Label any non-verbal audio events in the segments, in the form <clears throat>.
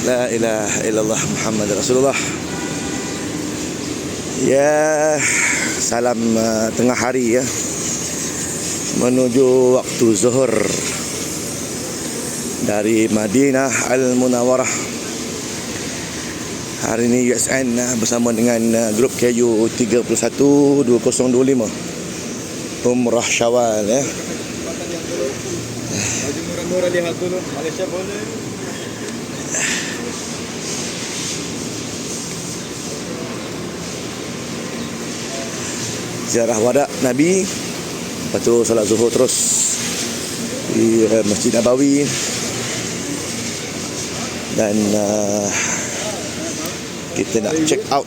La ilaha illallah Muhammad Rasulullah Ya Salam uh, tengah hari ya Menuju waktu zuhur Dari Madinah Al-Munawarah Hari ini USN uh, bersama dengan uh, grup KU 31 2025 Umrah Syawal ya dulu. Malaysia boleh. Ziarah wadak Nabi Lepas tu solat zuhur terus Di uh, Masjid Nabawi Dan uh, Kita nak check out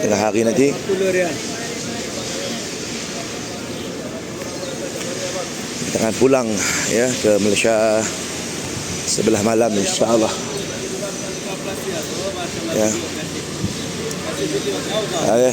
Tengah hari nanti 10 rial. Kita akan pulang ya ke Malaysia Sebelah malam insyaAllah Ya Okay.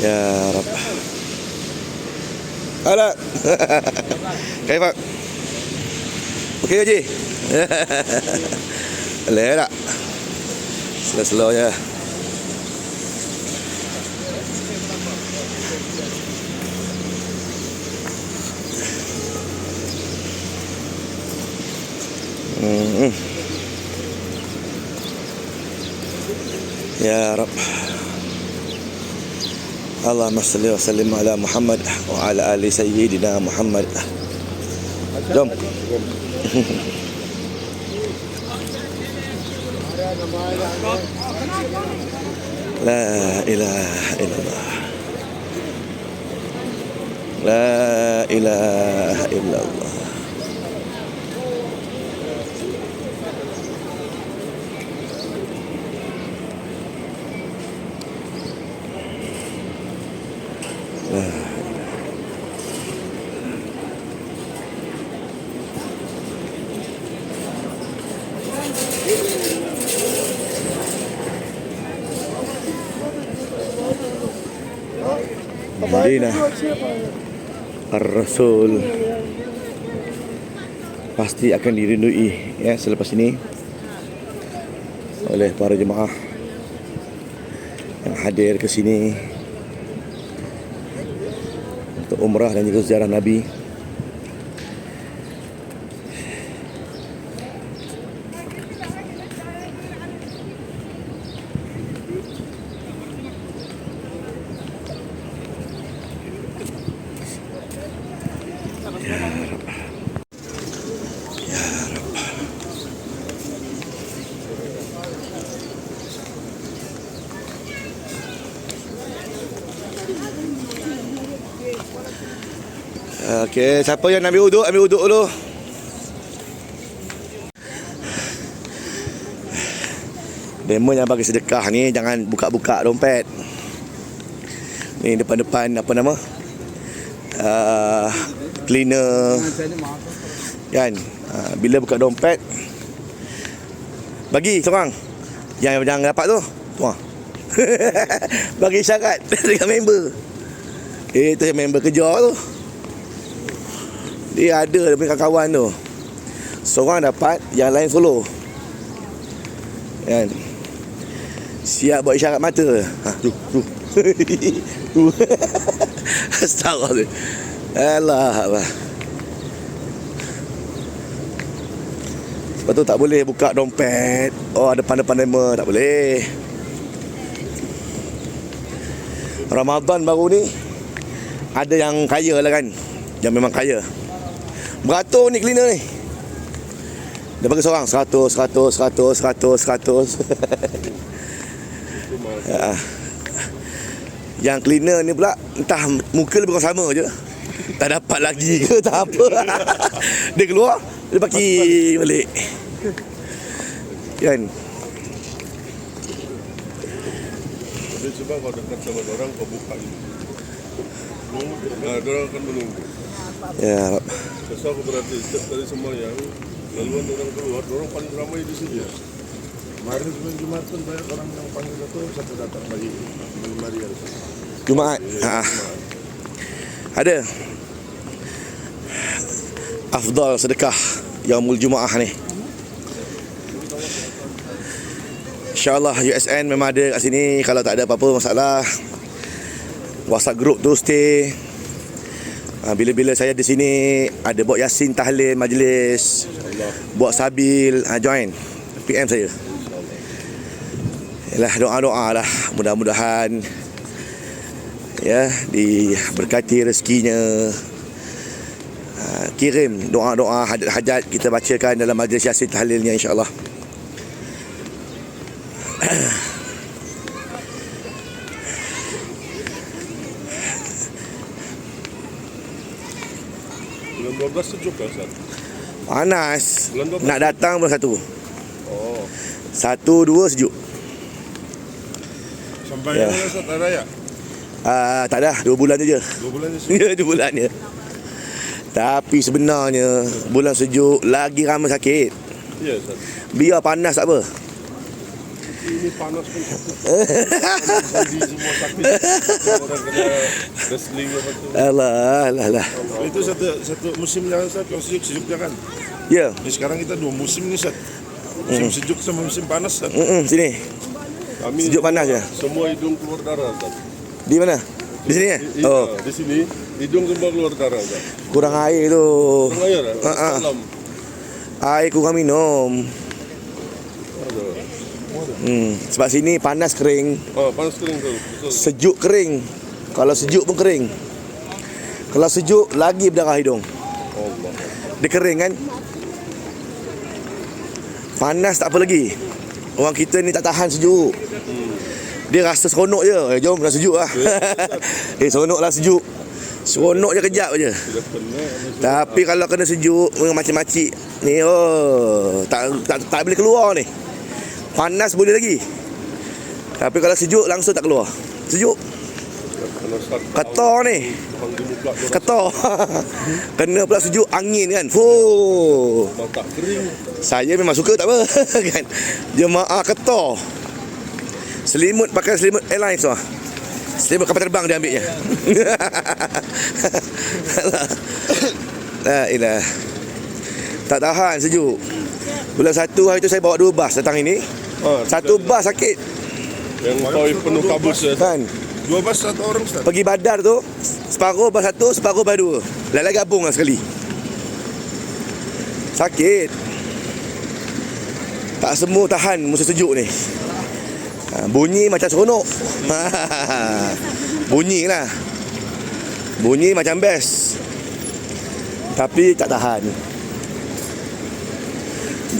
Ya Rab. Ala. <laughs> Kaya Pak. Okey Haji. <laughs> Tak? Slow-slow je. Hmm. Ya Rab. Allahumma salli wa sallim ala Muhammad wa ala ali sayyidina Muhammad. Jom. La ilaha illallah. La ilaha illallah. Madinah Ar-Rasul. Pasti akan dirindui ya selepas ini. Oleh para jemaah yang hadir ke sini. Untuk umrah dan juga ziarah Nabi Okey, siapa yang nak ambil uduk, ambil uduk dulu. Demo yang bagi sedekah ni jangan buka-buka dompet. Ni depan-depan apa nama? Uh, cleaner kan. Uh, bila buka dompet bagi seorang yang yang dapat tu. Wah. <laughs> bagi syarat <laughs> dengan member. Eh, tu yang member kerja tu. Dia ada dia punya kawan tu. Seorang dapat Yang lain follow. Kan? Siap buat isyarat mata. Ha, Tu Tu Tu <laughs> Astagfirullah Alah Allah Lepas tu tak boleh buka dompet. Oh depan-depan nama Tak boleh. Ramadan baru ni Ada yang kaya lah kan? Yang memang kaya Beratur ni cleaner ni Dia bagi seorang 100, 100, 100, 100, 100 ya. Yang cleaner ni pula Entah muka lebih kurang sama je Tak dapat lagi ke <laughs> tak apa <laughs> Dia keluar Dia bagi balik. Kan? Sebab kau dekat sama orang kau buka ini. Nah, orang akan menunggu. Ya. Sebab aku berarti setiap kali semua yang laluan orang keluar, orang paling ramai di sini. Kemarin sebelum Jumat pun banyak orang yang panggil satu satu datang lagi bagi Maria. Jumaat. Ha. Ada. Afdal sedekah Yaumul Jumaah ni. InsyaAllah USN memang ada kat sini Kalau tak ada apa-apa masalah WhatsApp group tu stay Bila-bila saya di sini Ada buat yasin tahlil majlis Buat sabil. Ha, Join PM saya. Yalah doa-doa lah. Mudah-mudahan Ya Diberkati rezekinya. Ha, Kirim doa-doa hajat-hajat Kita bacakan dalam majlis yasin tahlilnya insyaAllah Bulan 12 sejuk kan, Ustaz? Panas Bulan 12. Nak datang bulan satu Oh. Satu dua sejuk Sampai Ya. Ustaz? Hari Raya? Ah, Tak dah Dua bulan je Dua bulan je. <laughs> Ya dua bulan je Tapi sebenarnya Bulan sejuk Lagi ramai sakit Ya, Ustaz. Biar panas tak apa Ini panas pun sakit. Orang kena wrestling apa tu. Alah alah alah Itu satu satu musim yang kalau sejuk sejuk jangan. Ya Ini sekarang kita dua musim nih Ustaz. Musim sejuk sama musim panas Ustaz. Mm-mm, Sini Kami Sejuk panas je Semua hidung keluar darah, Ustaz. Di mana? Di sini? I- i- Oh Di sini hidung semua keluar darah, Ustaz. Kurang air tu Tengah air? Ha, ha. Salam. Air kurang minum. Hmm. Sebab sini panas kering. Oh, panas kering tu. Betul. Sejuk kering. Kalau sejuk pun kering. Kalau sejuk lagi berdarah hidung. Allah. Dia kering kan? Panas tak apa lagi. Orang kita ni tak tahan sejuk. Dia rasa seronok je. Eh jom dah sejuk lah. <laughs> Eh seronok lah sejuk. Seronok je kejap je. Tapi kalau kena sejuk Macam-macam Ni oh tak, tak, tak boleh keluar ni Panas boleh lagi Tapi kalau sejuk langsung tak keluar Sejuk Ketar ni Ketar <laughs> Kena pula sejuk angin kan Fuh. Saya memang suka tak apa <laughs> kan. Jemaah ketar. Selimut pakai selimut airlines tu. ah. Selimut kapal terbang dia ambilnya. <laughs> La ilah. Tak tahan sejuk. Bulan satu hari tu saya bawa dua bas datang ini. Ah, Satu bas sakit. Yang kau penuh kabus ya. kan. Dua bas satu orang Ustaz. Pergi badar tu Separuh bas satu Separuh bas dua. Lala gabung lah sekali. Sakit. Tak semua tahan Musim sejuk ni. Ha, Bunyi macam seronok. <laughs> Bunyi lah. Bunyi macam best. Tapi tak tahan.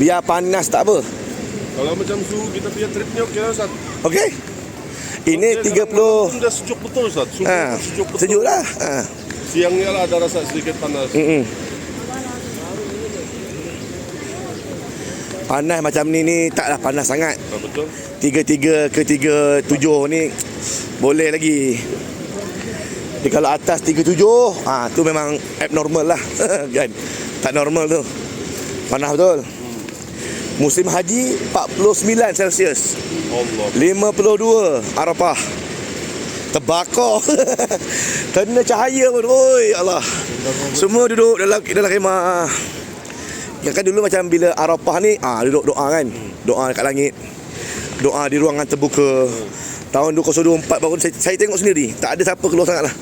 Biar panas tak apa Kalau macam suhu kita punya tripnya okey lah Ustaz. Okey Ini Okey, 30 malam pun Dah sejuk betul Ustaz. Suhu ha, sejuk betul. Sejuk lah ha. Siangnya lah ada rasa sedikit panas. Mm-mm. Panas macam ni ni taklah panas sangat. Ah, betul. Tiga-tiga ke tiga tujuh ni boleh lagi. Tapi kalau atas tiga tujuh, ah tu memang abnormal lah <laughs> kan. Tak normal tu. Panas betul. Musim haji 49 Celsius. Allah. 52 Arafah. Terbakar. <laughs> Kena cahaya pun. Oi Allah. Semua duduk dalam dalam khemah. Yang kan dulu macam bila Arafah ni ah Duduk doa kan? Doa dekat langit. Doa di ruangan terbuka. Tahun 2024 baru saya, saya tengok sendiri. Tak ada siapa keluar sangat lah.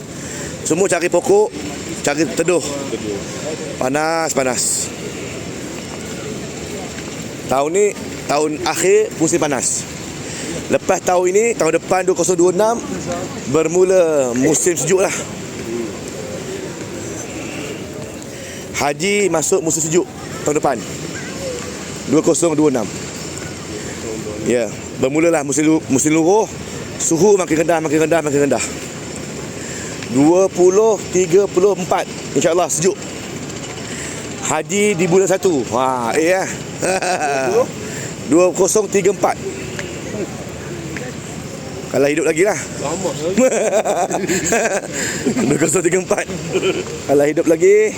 Semua cari pokok Cari teduh. Panas panas Tahun ni Tahun akhir musim panas. Lepas tahun ini Tahun depan 2026 Bermula musim sejuk lah. Haji masuk musim sejuk Tahun depan. 2026 Ya Bermulalah musim, musim luruh. Suhu makin rendah Makin rendah Makin rendah. 20 34 InsyaAllah sejuk Haji di bulan satu. Ha, eh <laughs> lah. 2034. Kalau hidup lagi lah. Lama lagi. 2034. Kalau hidup lagi.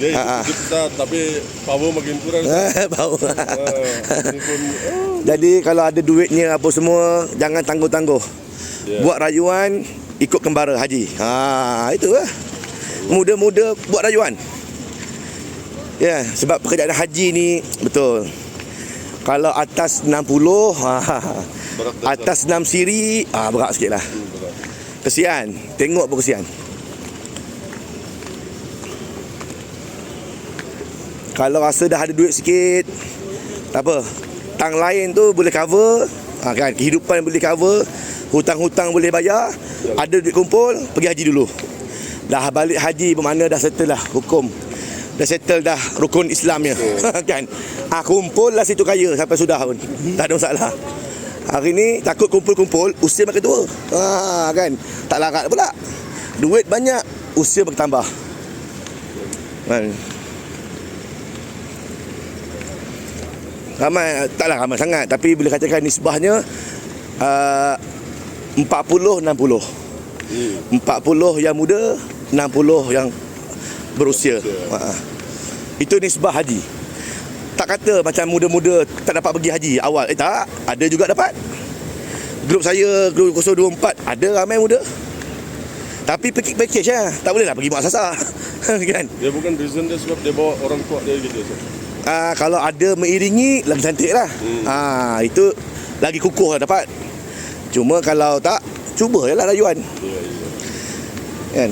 Dia Ha, ha. hidup besar tapi power makin kurang. <laughs> Pun oh, Jadi kalau ada duitnya apa semua jangan tangguh-tangguh. Ya. Buat rayuan ikut kembara haji. Ha itu lah. Muda-muda buat rayuan. Ya, sebab pekerjaan haji ni betul. Kalau atas 60 <laughs> ha, atas 6 siri ah berat sikit lah. Hmm. Kesian. Tengok pun kesian. Kalau rasa dah ada duit sikit Tak apa Tang lain tu boleh cover ha, kan Kehidupan boleh cover Hutang-hutang boleh bayar Ada duit kumpul Pergi haji dulu Dah balik haji bermakna dah settle lah hukum Dah settle dah rukun Islamnya <laughs> kan? Ah, Kumpul lah situ kaya sampai sudah pun. Tak ada masalah. Hari ni takut kumpul-kumpul Usia makin tua. Ha, kan? Tak larat pula. Duit banyak Usia bertambah kan? Ramai Taklah ramai sangat. Tapi boleh katakan nisbahnya uh, 40-60 Hmm. 40 yang muda 60 yang berusia ha. Itu nisbah haji Tak kata macam muda-muda Tak dapat pergi haji awal Eh tak Ada juga dapat Grup saya Grup 024 Ada ramai muda Tapi package lah Tak boleh lah pergi muasasah <laughs> Kan Dia bukan reason dia sebab dia bawa orang tua dia gitu. Ah, kalau ada mengiringi lagi cantik lah. Hmm. Ah, itu lagi kukuh lah dapat. Cuma kalau tak, cuba je lah rayuan. Ya, ya. Kan?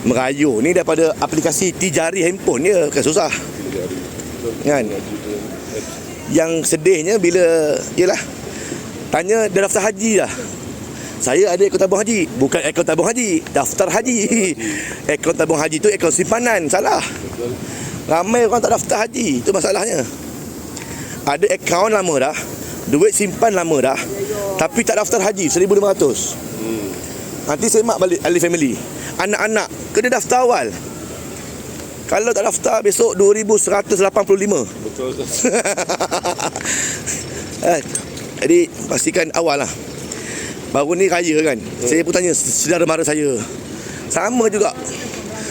Merayu ni daripada aplikasi tijari handphone je, kan susah. Kan? Yang sedihnya bila, yelah, tanya dah daftar haji dah. Saya ada akaun tabung haji. Bukan akaun tabung haji. Daftar haji. Akaun tabung haji tu akaun simpanan. Salah. Ramai orang tak daftar haji Itu masalahnya Ada akaun lama dah Duit simpan lama dah Tapi tak daftar haji 1,500 Hmm. Nanti semak balik ahli family Anak-anak Kena daftar awal. Kalau tak daftar besok 2,185 Betul. <laughs> Eh, Jadi pastikan awal lah. Baru ni raya kan? Saya pun tanya saudara mara saya. Sama juga.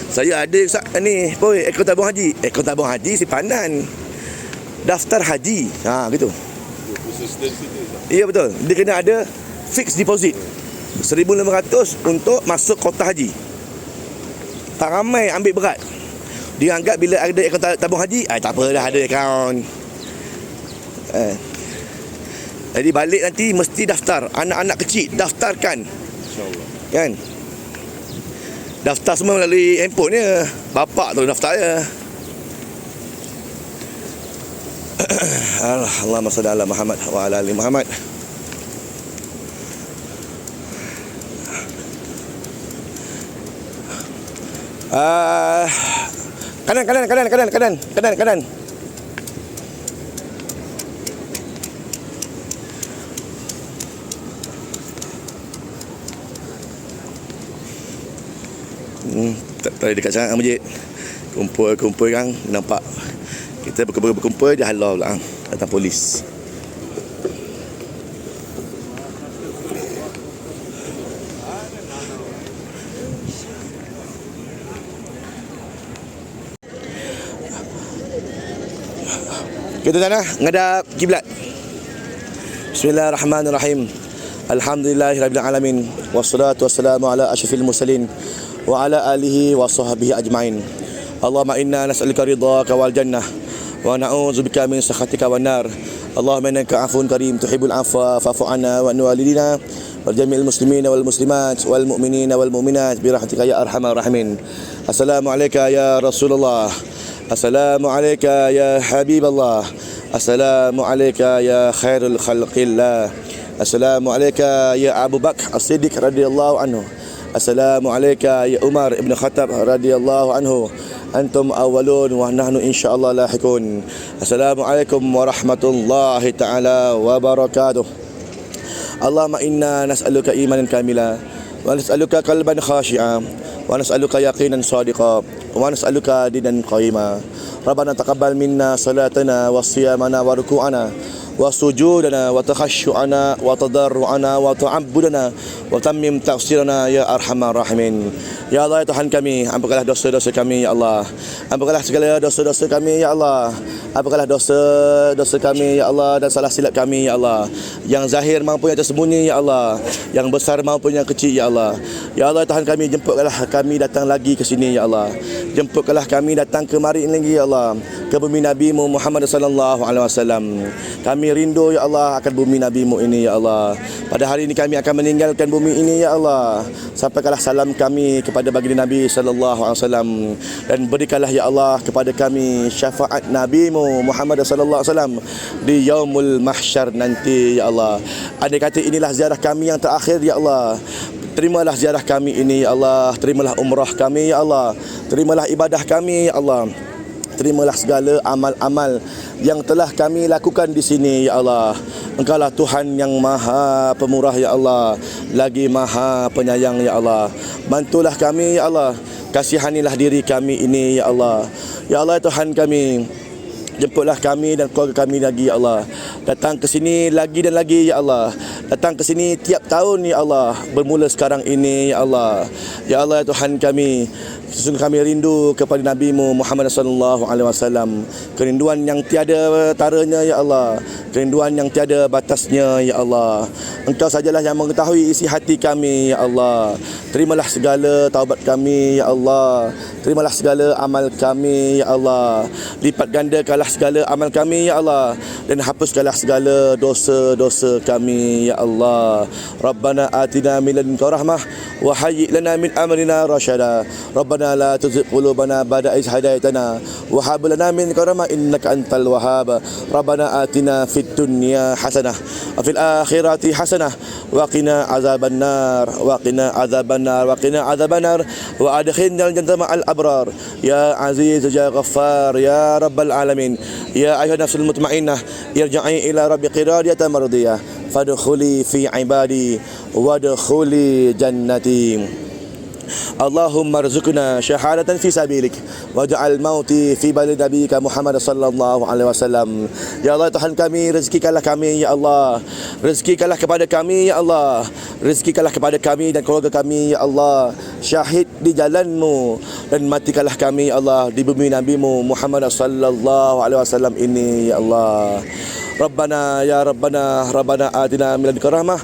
Saya ada sa- ni Boy akaun tabung haji. Akaun tabung haji simpanan Daftar haji. Ha gitu. Ya betul. Dia kena ada Fixed deposit. 1,500 untuk masuk kota haji Tak ramai ambil berat. Dia anggap bila ada akaun ta- tabung haji ah, Tak apa dah ada akaun. Eh. Jadi balik nanti mesti daftar. Anak-anak kecil daftarkan. InsyaAllah. Kan? Daftar semua melalui handphone je. Bapak tu daftar je. <clears throat> Allah Allahumma salli ala Muhammad wa ala ali Muhammad Ah, kanan kanan kanan kanan kanan kanan kanan Hmm, tak tak dekat sangat dengan masjid. Kumpul-kumpul kan nampak kita berkumpul-berkumpul dia halau pula datang polis. Kita tanah ngadap kiblat. Bismillahirrahmanirrahim. Alhamdulillahirabbil alamin wassalatu wassalamu ala asyrafil mursalin wa ala alihi wa sahbihi ajmain. Allahumma inna nas'aluka ridhaka wal jannah wa na'udzubika min sakhatika wan nar. Allahumma innaka 'afuwun karim tuhibbul 'afwa fa'fu 'anna wa walidina wal jami'il muslimina wal muslimat wal mu'minina wal mu'minat bi rahmatika ya arhamar السلام عليك يا حبيب الله. السلام عليك يا خير الخلق الله. السلام عليك يا أبو بكر الصديق رضي الله عنه. السلام عليك يا عمر بن الخطاب رضي الله عنه. أنتم أولون ونحن إن شاء الله لاحقون. السلام عليكم ورحمة الله تعالى وبركاته. اللهم إنا نسألك إيمانا كاملا nas'aluka qalban khashi'a wa nas'aluka yaqinan sadiqa ونسألك دينا قيما ربنا تقبل منا صلاتنا وصيامنا وركوعنا وسجودنا وتخشعنا وتضرعنا وتعبدنا وتمم تقصيرنا يا أرحم الراحمين Ya Allah ya Tuhan kami Ampunkanlah dosa-dosa kami ya Allah Ampunkanlah segala dosa-dosa kami ya Allah Ampunkanlah dosa-dosa kami ya Allah Dan salah silap kami ya Allah Yang zahir maupun yang tersembunyi ya Allah Yang besar maupun yang kecil ya Allah Ya Allah ya Tuhan kami Jemputkanlah kami datang lagi ke sini ya Allah Jemputkanlah kami datang kemari lagi ya Allah Ke bumi Nabi-Mu Muhammad sallallahu alaihi wasallam Kami rindu ya Allah akan bumi Nabi-Mu ini ya Allah Pada hari ini kami akan meninggalkan bumi ini ya Allah Sampaikanlah salam kami kepada baginda Nabi sallallahu alaihi wasallam dan berikanlah ya Allah kepada kami syafaat Nabi-Mu Muhammad sallallahu alaihi wasallam di yaumul mahsyar nanti ya Allah. Andai kata inilah ziarah kami yang terakhir ya Allah. Terimalah ziarah kami ini ya Allah. Terimalah umrah kami ya Allah. Terimalah ibadah kami ya Allah. Terimalah segala amal-amal yang telah kami lakukan di sini ya Allah. Engkaulah Tuhan yang Maha Pemurah ya Allah, lagi Maha Penyayang ya Allah. Bantulah kami ya Allah. Kasihanilah diri kami ini ya Allah. Ya Allah Tuhan kami. Jemputlah kami dan keluarga kami lagi ya Allah. Datang ke sini lagi dan lagi ya Allah. Datang ke sini tiap tahun ya Allah. Bermula sekarang ini ya Allah. Ya Allah ya Tuhan kami. Sesungguh kami rindu kepada Nabi-Mu Muhammad sallallahu alaihi wasallam. Kerinduan yang tiada taranya ya Allah. Kerinduan yang tiada batasnya ya Allah. Engkau sajalah yang mengetahui isi hati kami ya Allah. Terimalah segala taubat kami ya Allah. Terimalah segala amal kami ya Allah. Lipat gandakanlah segala amal kami ya Allah dan hapuskanlah segala dosa-dosa kami ya Allah. Rabbana atina min ladunka rahmah wa hayyi lana min amrina rasyada. Rabbana la tuzigh qulubana ba'da idh hadaytana wa hab lana min rahmah innaka antal wahhab. Rabbana atina fid dunya وفي الآخرة حسنة. وقنا عذاب النار. وقنا عذاب النار. وقنا عذاب النار. وأدخلنا الجنة مع الأبرار. يا عزيز يا غفار يا رب العالمين. يا أيها النفس المطمئنة ارجعي إلى ربك راضية مرضية. فادخلي في عبادي. وادخلي جنتي. Allahumma rzuqna syahadatan fi sabilik waj'al mauti fi bali nabiyika Muhammad sallallahu alaihi wasallam. Ya Allah Tuhan kami rezekikanlah kami ya Allah. Rezekikanlah kepada kami ya Allah. Rezekikanlah kepada kami dan keluarga kami ya Allah. Syahid di jalanmu dan matikanlah kami ya Allah di bumi nabimu Muhammad sallallahu alaihi wasallam ini ya Allah. Rabbana ya Rabbana Rabbana atina min ladunka rahmah